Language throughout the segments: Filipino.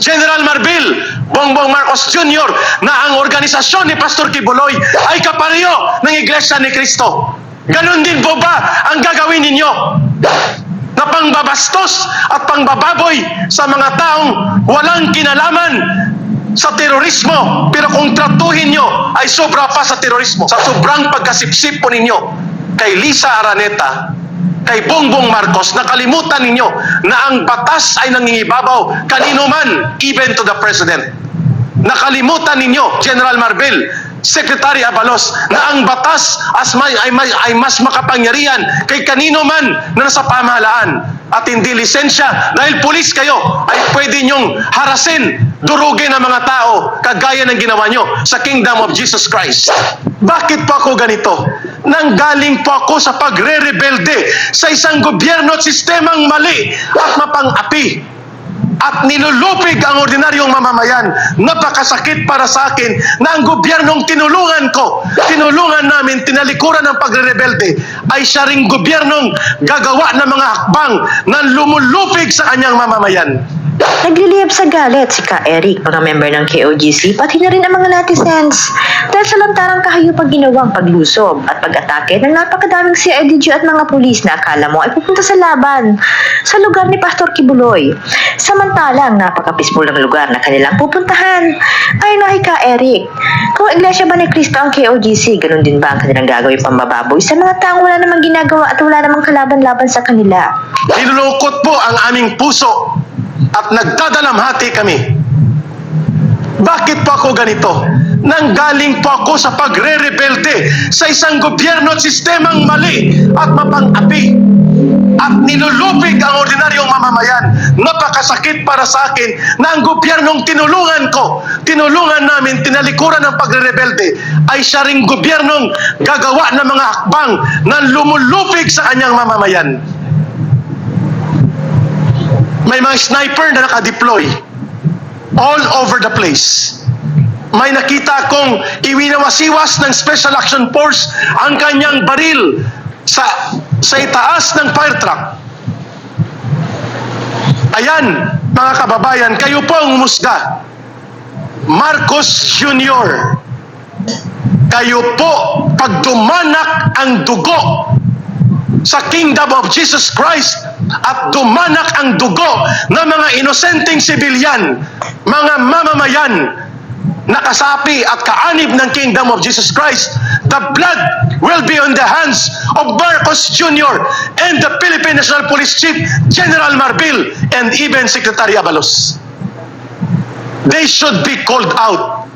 General Marbil, Bongbong Marcos Jr. na ang organisasyon ni Pastor Kibuloy ay kapareho ng Iglesia ni Cristo. Ganon din po ba ang gagawin ninyo? Na pangbabastos at pangbababoy sa mga taong walang kinalaman sa terorismo. Pero kung tratuhin nyo ay sobra pa sa terorismo. Sa sobrang pagkasipsip po ninyo kay Lisa Araneta, kay Bongbong Marcos, nakalimutan ninyo na ang batas ay nangingibabaw kanino man, even to the President. Nakalimutan ninyo, General Marbil, Secretary Abalos, na ang batas as may, ay, may, ay mas makapangyarihan kay kanino man na nasa pamahalaan at hindi lisensya dahil pulis kayo ay pwede nyong harasin, durugin ang mga tao kagaya ng ginawa nyo sa Kingdom of Jesus Christ. Bakit po ako ganito? Nanggaling po ako sa pagre-rebelde sa isang gobyerno at sistemang mali at mapang-api at nilulupig ang ordinaryong mamamayan. Napakasakit para sa akin na ang gobyernong tinulungan ko, tinulungan namin, tinalikuran ng pagre-rebelde, ay siya ring gobyernong gagawa ng mga hakbang na lumulupig sa kanyang mamamayan. Nagliliyab sa galit si Ka Eric, mga member ng KOGC, pati na rin ang mga netizens. Dahil sa lantarang kahayupang ginawang paglusob at pag-atake ng napakadaming CIDG at mga pulis na akala mo ay pupunta sa laban sa lugar ni Pastor Kibuloy. Samantalang napaka-peaceful ng lugar na kanilang pupuntahan. Na kay Ka Eric, kung iglesia ba ni Cristo ang KOGC, ganun din ba ang kanilang gagawin pambababoy sa mga taong wala namang ginagawa at wala namang kalaban-laban sa kanila? Nilulukot po ang aming puso at nagdadalamhati kami. Bakit po ako ganito? Nanggaling po ako sa pagre-rebelde sa isang gobyerno at sistemang mali at mapang-api at nilulupig ang ordinaryong mamamayan. Napakasakit para sa akin na ang gobyernong tinulungan ko, tinulungan namin, tinalikuran ng pagre-rebelde, ay siya ring gobyernong gagawa ng mga hakbang na lumulupig sa kanyang mamamayan. May mga sniper na nakadeploy all over the place. May nakita kong iwinawasiwas ng Special Action Force ang kanyang baril sa sa itaas ng fire truck. Ayan, mga kababayan, kayo po ang umusga. Marcos Jr. Kayo po, pag dumanak ang dugo sa kingdom of Jesus Christ at dumanak ang dugo ng mga inosenteng sibilyan, mga mamamayan, nakasapi at kaanib ng kingdom of Jesus Christ, the blood will be on the hands of Marcos Jr. and the Philippine National Police Chief General Marbil and even Secretary Abalos. They should be called out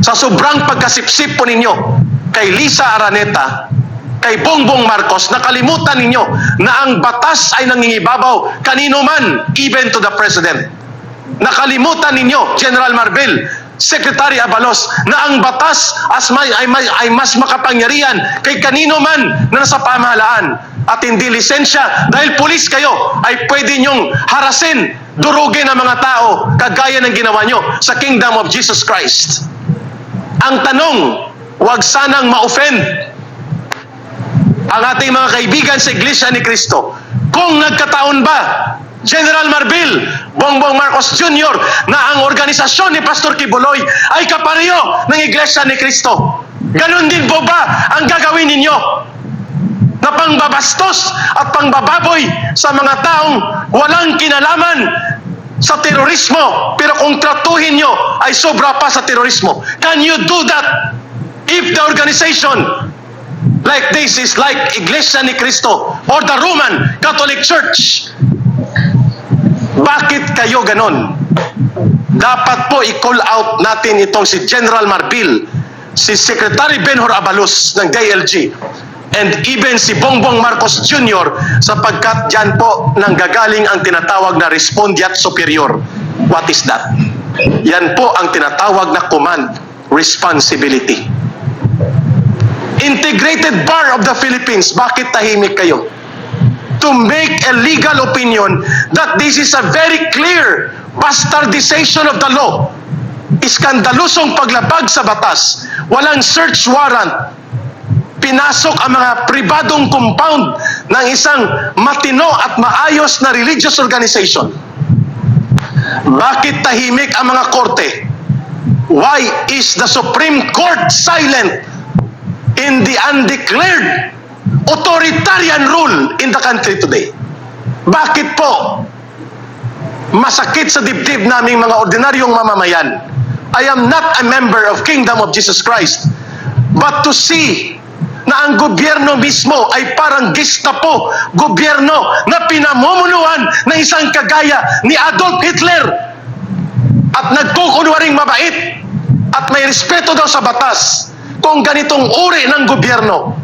sa sobrang pagkasipsip po ninyo kay Lisa Araneta, kay Bongbong Marcos, nakalimutan ninyo na ang batas ay nangingibabaw kanino man, even to the President. Nakalimutan ninyo, General Marbil, Secretary Abalos, na ang batas as may, ay, may, ay mas makapangyarihan kay kanino man na nasa pamahalaan at hindi lisensya dahil pulis kayo ay pwede nyong harasin, durugin ang mga tao kagaya ng ginawa nyo sa Kingdom of Jesus Christ. Ang tanong, wag sanang ma-offend ang ating mga kaibigan sa Iglesia ni Cristo. Kung nagkataon ba, General Marbil, Bongbong Marcos Jr., na ang organisasyon ni Pastor Kibuloy ay kapareho ng Iglesia ni Cristo. Ganon din po ba ang gagawin ninyo? Na pangbabastos at pangbababoy sa mga taong walang kinalaman sa terorismo, pero kung tratuhin nyo ay sobra pa sa terorismo. Can you do that if the organization like this is like Iglesia ni Cristo or the Roman Catholic Church. Bakit kayo ganon? Dapat po i-call out natin itong si General Marbil, si Secretary Benhor Abalos ng DILG, and even si Bongbong Marcos Jr. sapagkat dyan po nanggagaling ang tinatawag na respondeat superior. What is that? Yan po ang tinatawag na command responsibility. Integrated Bar of the Philippines, bakit tahimik kayo? To make a legal opinion that this is a very clear bastardization of the law. Iskandalusong paglabag sa batas. Walang search warrant. Pinasok ang mga pribadong compound ng isang matino at maayos na religious organization. Bakit tahimik ang mga korte? Why is the Supreme Court silent the undeclared authoritarian rule in the country today? Bakit po masakit sa dibdib naming mga ordinaryong mamamayan? I am not a member of Kingdom of Jesus Christ. But to see na ang gobyerno mismo ay parang Gestapo, gobyerno na pinamumunuan ng isang kagaya ni Adolf Hitler at nagkukunwaring mabait at may respeto daw sa batas kung ganitong uri ng gobyerno,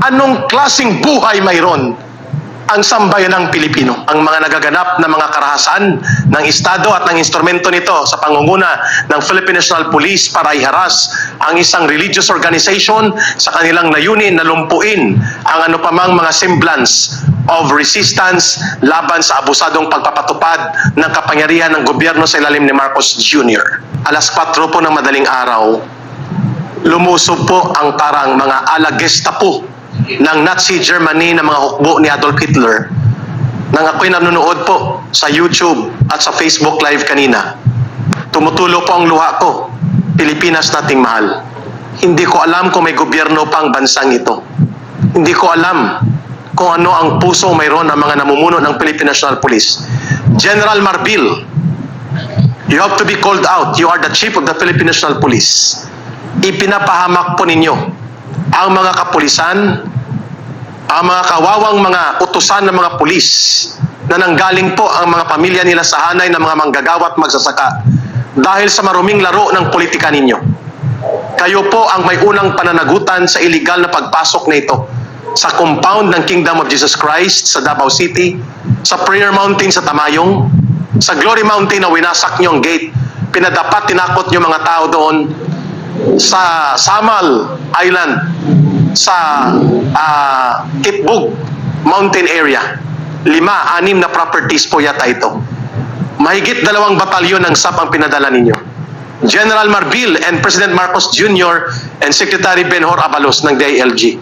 anong klasing buhay mayroon ang sambayanang Pilipino? Ang mga nagaganap na mga karahasan ng Estado at ng instrumento nito sa pangunguna ng Philippine National Police para iharas ang isang religious organization sa kanilang layunin na lumpuin ang ano pamang mga semblance of resistance laban sa abusadong pagpapatupad ng kapangyarihan ng gobyerno sa ilalim ni Marcos Jr. Alas 4 po ng madaling araw, lumusob po ang parang mga ala Gestapo ng Nazi Germany na mga hukbo ni Adolf Hitler nang ako'y nanonood po sa YouTube at sa Facebook Live kanina. Tumutulo po ang luha ko. Pilipinas nating mahal. Hindi ko alam kung may gobyerno pa ang bansang ito. Hindi ko alam kung ano ang puso mayroon ng mga namumuno ng Philippine National Police. General Marbil, you have to be called out. You are the chief of the Philippine National Police. Ipinapahamak po ninyo ang mga kapulisan, ang mga kawawang mga utusan ng mga pulis na nanggaling po ang mga pamilya nila sa hanay ng mga manggagawa at magsasaka dahil sa maruming laro ng politika ninyo. Kayo po ang may unang pananagutan sa illegal na pagpasok na ito sa compound ng Kingdom of Jesus Christ sa Davao City, sa Prayer Mountain sa Tamayong, sa Glory Mountain na winasak nyo ang gate, pinadapat, tinakot nyo mga tao doon sa Samal Island, sa ah, Kitbug Mountain Area. Lima, anim na properties po yata ito. Mahigit dalawang batalyon ng SAP ang pinadala ninyo. General Marbil and President Marcos Jr. and Secretary Benhor Abalos ng DILG.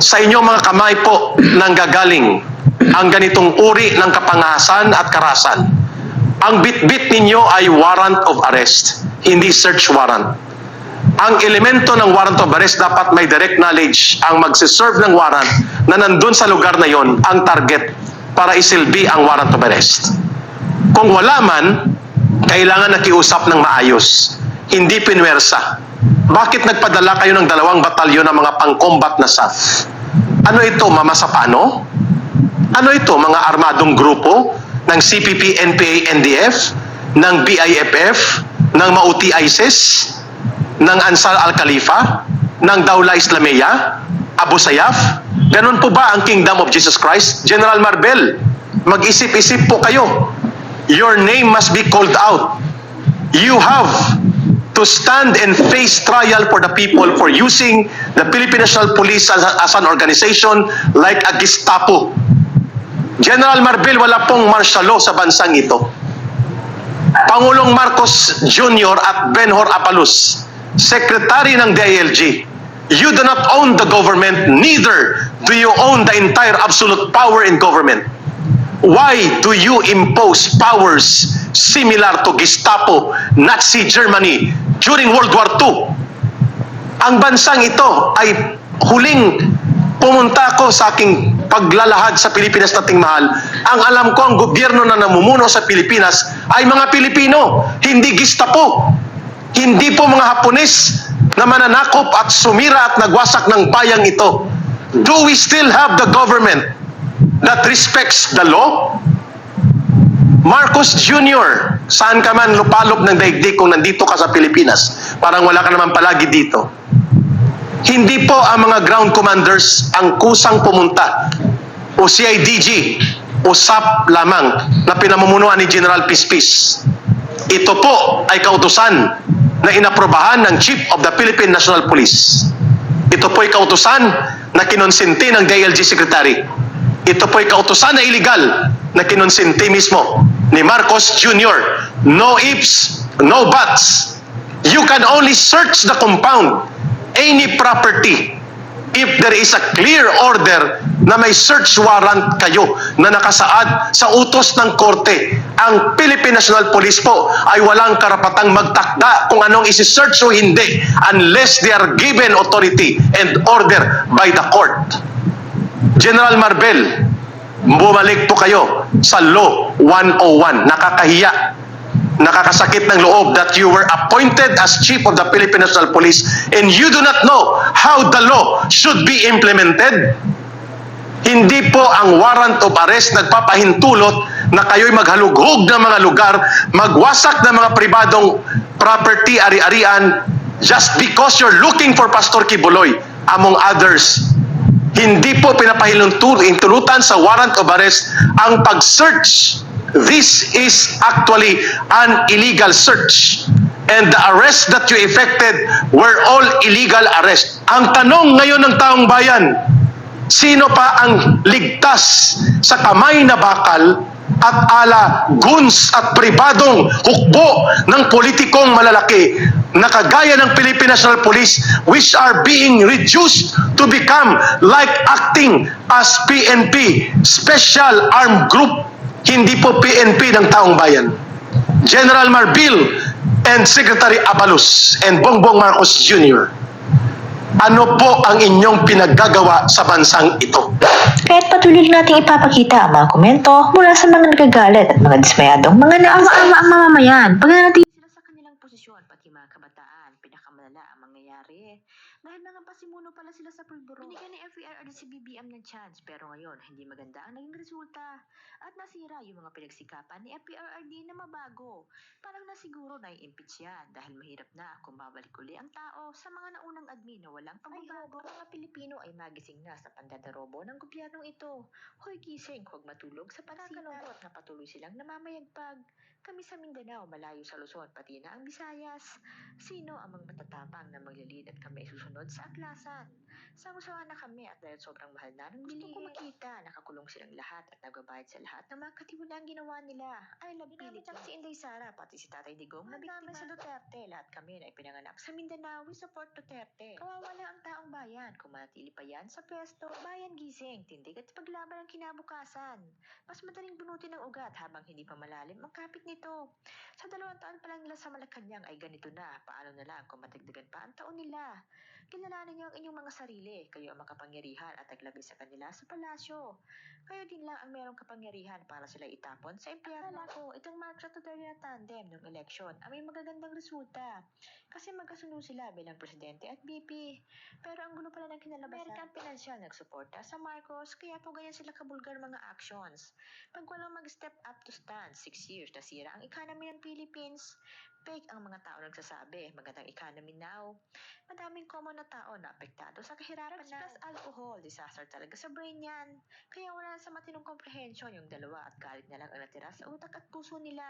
Sa inyong mga kamay po nanggagaling ang ganitong uri ng kapangasan at karasan. Ang bitbit ninyo ay warrant of arrest, hindi search warrant. Ang elemento ng warrant of arrest dapat may direct knowledge ang magsiserve ng warrant na nandun sa lugar na yon ang target para isilbi ang warrant of arrest. Kung wala man, kailangan nakiusap ng maayos, hindi pinwersa. Bakit nagpadala kayo ng dalawang batalyon ng mga pang-combat na SAF? Ano ito, Mama Sapano? Ano ito, mga armadong grupo ng CPP, NPA, NDF, ng BIFF, ng Mauti ISIS, ng Ansar al-Khalifa, ng Dawla Islamiyah, Abu Sayyaf? Ganun po ba ang Kingdom of Jesus Christ? General Marbel, mag-isip-isip po kayo. Your name must be called out. You have to stand and face trial for the people for using the Philippine National Police as, as an organization like a Gestapo. General Marbel, wala pong martial law sa bansang ito. Pangulong Marcos Jr. at Benhor Apalus, Secretary ng DILG, you do not own the government, neither do you own the entire absolute power in government. Why do you impose powers similar to Gestapo, Nazi Germany during World War II? Ang bansang ito ay huling pumunta ako sa aking paglalahad sa Pilipinas nating mahal. Ang alam ko, ang gobyerno na namumuno sa Pilipinas ay mga Pilipino, hindi Gestapo. Hindi po mga Hapones na mananakop at sumira at nagwasak ng bayang ito. Do we still have the government that respects the law? Marcos Jr., saan ka man lupalop ng daigdig kung nandito ka sa Pilipinas? Parang wala ka naman palagi dito. Hindi po ang mga ground commanders ang kusang pumunta o CIDG o SAP lamang na pinamumunuan ni General Pispis. Ito po ay kautusan na inaprobahan ng Chief of the Philippine National Police. Ito po ay kautusan na kinonsinti ng DILG Secretary. Ito po ay kautusan na illegal na kinonsinti mismo ni Marcos Jr. No ifs, no buts. You can only search the compound, any property, if there is a clear order na may search warrant kayo na nakasaad sa utos ng korte. Ang Philippine National Police po ay walang karapatang magtakda kung anong isi-search o hindi unless they are given authority and order by the court. General Marbel, bumalik po kayo sa Law 101. Nakakahiya nakakasakit ng loob that you were appointed as chief of the Philippine National Police and you do not know how the law should be implemented? Hindi po ang warrant of arrest nagpapahintulot na kayo'y maghalughog ng mga lugar, magwasak ng mga pribadong property, ari-arian, just because you're looking for Pastor Kibuloy, among others. Hindi po pinapahintulutan sa warrant of arrest ang pag-search. This is actually an illegal search. And the arrest that you effected were all illegal arrest. Ang tanong ngayon ng taong bayan, Sino pa ang ligtas sa kamay na bakal at ala guns at pribadong hukbo ng politikong malalaki na kagaya ng Philippine National Police which are being reduced to become like acting as PNP, Special Armed Group, hindi po PNP ng taong bayan. General Marbil and Secretary Abalos and Bongbong Marcos Jr. Ano po ang inyong pinaggagawa sa bansang ito? Kahit patuloy nating ipapakita ang mga komento mula sa mga nagagalit at mga dismayadong mga naawa-awa ang mamamayan. Pagnanatili sila sa kanilang posisyon, pati mga kabataan, pinakamalala ang mangyayari. Dahil mga pasimuno pala sila sa pulburo. Binigyan ni FER at si BBM ng chance, pero ngayon, hindi maganda ang naging resulta. At nasira yung mga pinagsikapan ni FPRRD na mabago. Parang nasiguro na i-impeach yan dahil mahirap na kung babalik uli ang tao sa mga naunang admin na walang pagbabago. Ang mga Pilipino ay magising na sa pandadarobo ng gobyernong ito. Hoy gising, huwag matulog sa panakalungkot na patuloy silang namamayagpag. Kami sa Mindanao, malayo sa Luzon, pati na ang Visayas. Sino ang mga matatapang na maglilid at kami susunod sa aklasan? Sama-sama na kami at dahil sobrang mahal na ng. Gusto ko makita, nakakulong silang lahat at nagbabayad sa lahat ng mga katiwalang ginawa nila. I love Philippines. si Inday Sara, pati si Tatay Digong na biktima sa Duterte. Lahat kami na ipinanganak sa Mindanao, we support Duterte. Kawawa lang ang taong bayan. Kung manatili pa yan sa pwesto, bayan gising, tindig at paglaban ang kinabukasan. Mas madaling bunutin ng ugat habang hindi pa malalim ang kapit nito. Sa dalawang taon pa lang nila sa Malacanang ay ganito na. Paano na lang kung matagdagan pa ang taon nila? Kilalanin niyo ang inyong mga sarili. Kayo ang makapangyarihan at naglagay sa kanila sa palasyo. Kayo din lang ang merong kapangyarihan para sila itapon sa impyerno. Akala ko, itong Marcos at Duterte na tandem ng eleksyon ay may magagandang resulta. Kasi magkasunod sila bilang presidente at VP. Pero ang gulo pala ng kinalabasan. American Financial nagsuporta sa Marcos kaya po ganyan sila kabulgar mga actions. Pag walang mag-step up to stand, 6 years nasira ang economy ng Philippines. Fake ang mga tao nagsasabi, magandang economy now. Madaming common na tao na apektado sa kahirapan na. Plus alcohol, disaster talaga sa brain yan. Kaya wala sa matinong comprehension yung dalawa at galit na lang ang natira sa utak at puso nila.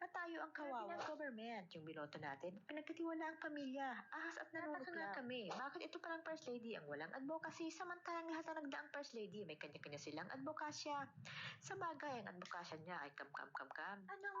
At tayo ang kawawa. ng government, yung binoto natin, pinagkatiwala ang pamilya, ahas at nanunod lang. kami, bakit ito parang first lady ang walang advocacy samantalang lahat ng nagdaang first lady may kanya-kanya silang advokasya. Sa bagay, ang advokasya niya ay kam-kam-kam-kam. Ano ang